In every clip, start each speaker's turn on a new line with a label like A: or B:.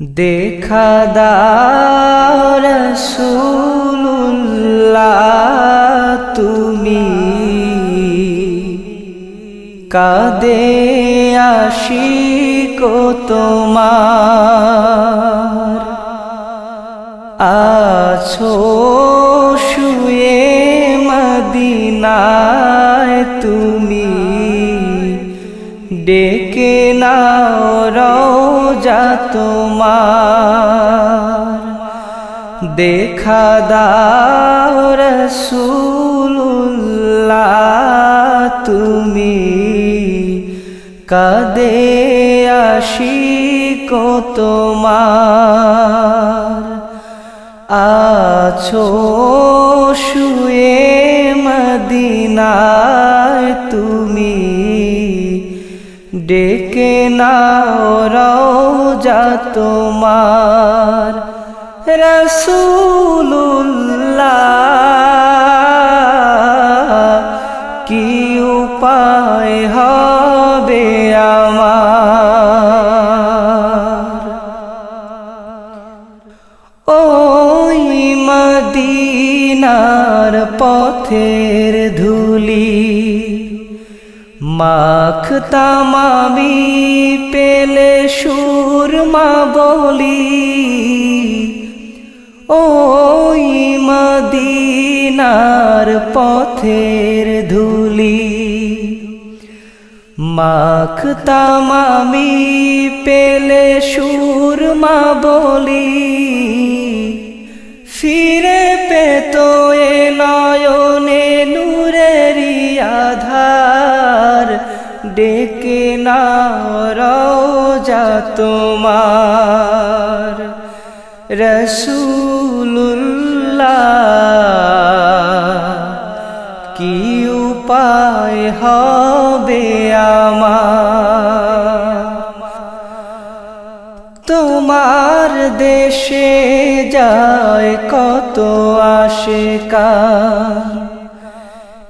A: দেখা দাও রসুল্লাহ তুমি কাদে আশিক তোমার আছো শুয়ে মদিনায় তুমি ডেকে নাও রওজা তোমার। দেখা দাও রসুল্লাহ তুমি কাদে আশিক তোমার। আছো শুয়ে মদিনায়, তুমি ডেকে নাও রওজা তোমার। রসুল্লাহ কি উপায় হবে আমার? ওই মদিনার পথের ধুলি মাখতাম আমি পেলে সুরমা বলি। ওই মদিনার পথের ধুলি। মাখতাম আমি পেলে সুরমা বলি। ফিরে পেত এ নয়নে নূরেরি আধার। ডেকে না রওজা তোমার। রসুল্লাহ কি উপায় হবে তোমার দেশে যায় কত আসে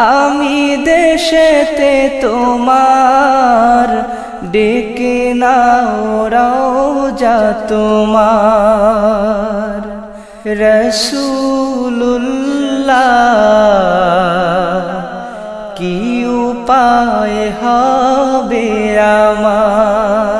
A: আমি দেশেতে তোমার ডেকে নাও রওজা তোমার। রসুল্লাহ কি উপায় হবে আমার?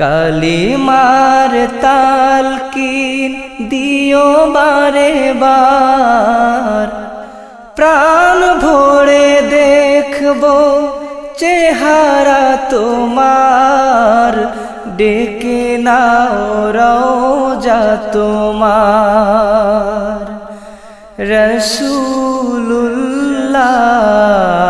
A: কালিমার তাল কি দিও বারে বার। প্রাণ ভরে দেখব চেহারা তোমার। ডেকে নাও রওজা তোমার। রসুল্লাহ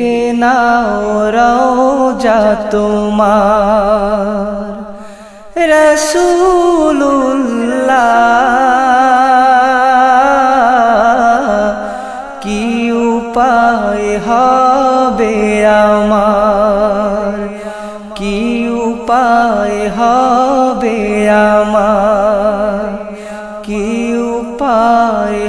A: ডেকে নাও রওজা তোমার? রসুল্লাহ কি উপায় হবে আমার? কি উপায় হবে আমার? কি উপায়